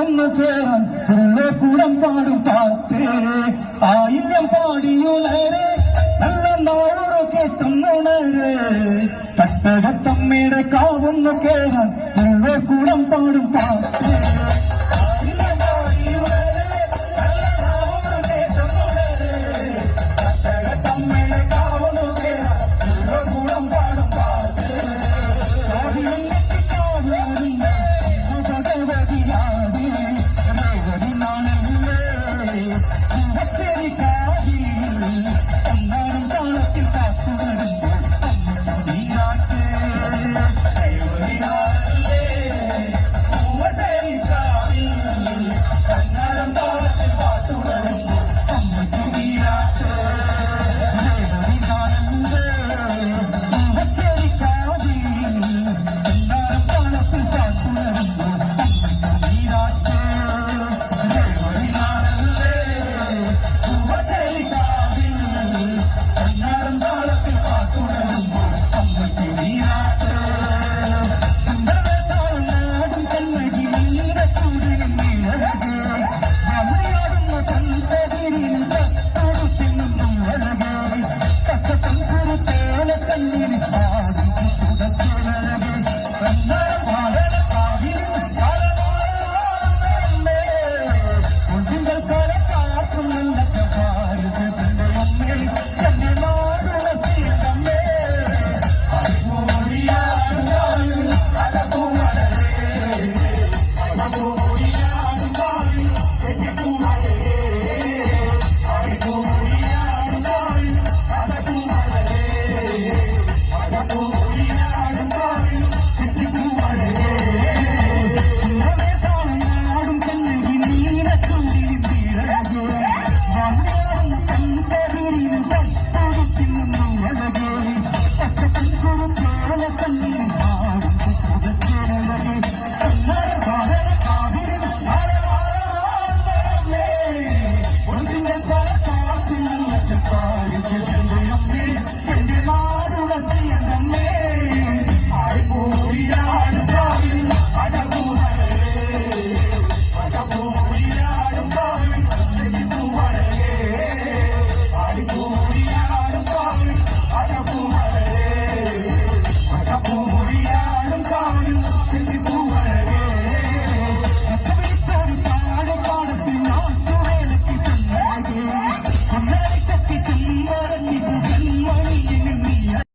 കാവുന്നു കേറാൻ കുളം പാടും പാത്തേ. ആയില്യം പാടിയുളരെ നല്ല നാളുറ കേട്ടുന്നുണരെ തട്ടകത്തമ്മയുടെ കാവുന്നു കേറാൻ